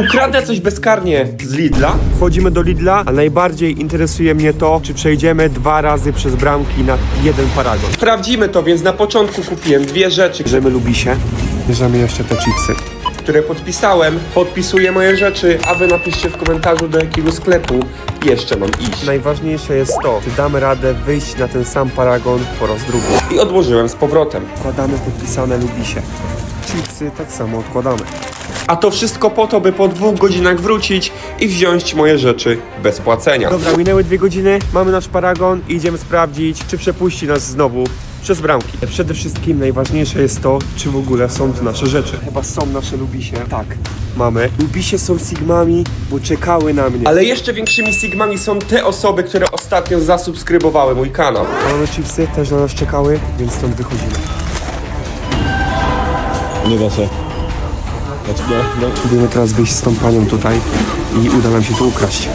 ukradnę coś bezkarnie z Lidla? Wchodzimy do Lidla, a najbardziej interesuje mnie to, czy przejdziemy dwa razy przez bramki na jeden paragon. Sprawdzimy to, więc na początku kupiłem dwie rzeczy. Bierzemy Lubisie, bierzemy jeszcze te chipsy które podpisałem, podpisuję moje rzeczy, a wy napiszcie w komentarzu do jakiego sklepu jeszcze mam iść. Najważniejsze jest to, czy damy radę wyjść na ten sam paragon po raz drugi. I odłożyłem z powrotem. Wkładamy podpisane Lubisie. Chipsy tak samo odkładamy. A to wszystko po to, by po dwóch godzinach wrócić i wziąć moje rzeczy bez płacenia. Dobra, minęły dwie godziny, mamy nasz paragon i idziemy sprawdzić, czy przepuści nas znowu przez bramki. Przede wszystkim najważniejsze jest to, czy w ogóle są tu nasze rzeczy. Chyba są nasze lubisie. Tak, mamy. Lubisie są sigmami, bo czekały na mnie. Ale jeszcze większymi sigmami są te osoby, które ostatnio zasubskrybowały mój kanał. Mamy chipsy, też na nas czekały, więc stąd wychodzimy. Nie da się. Znaczy, no, no. Próbujemy teraz wyjść z tą panią tutaj i uda nam się to ukraść.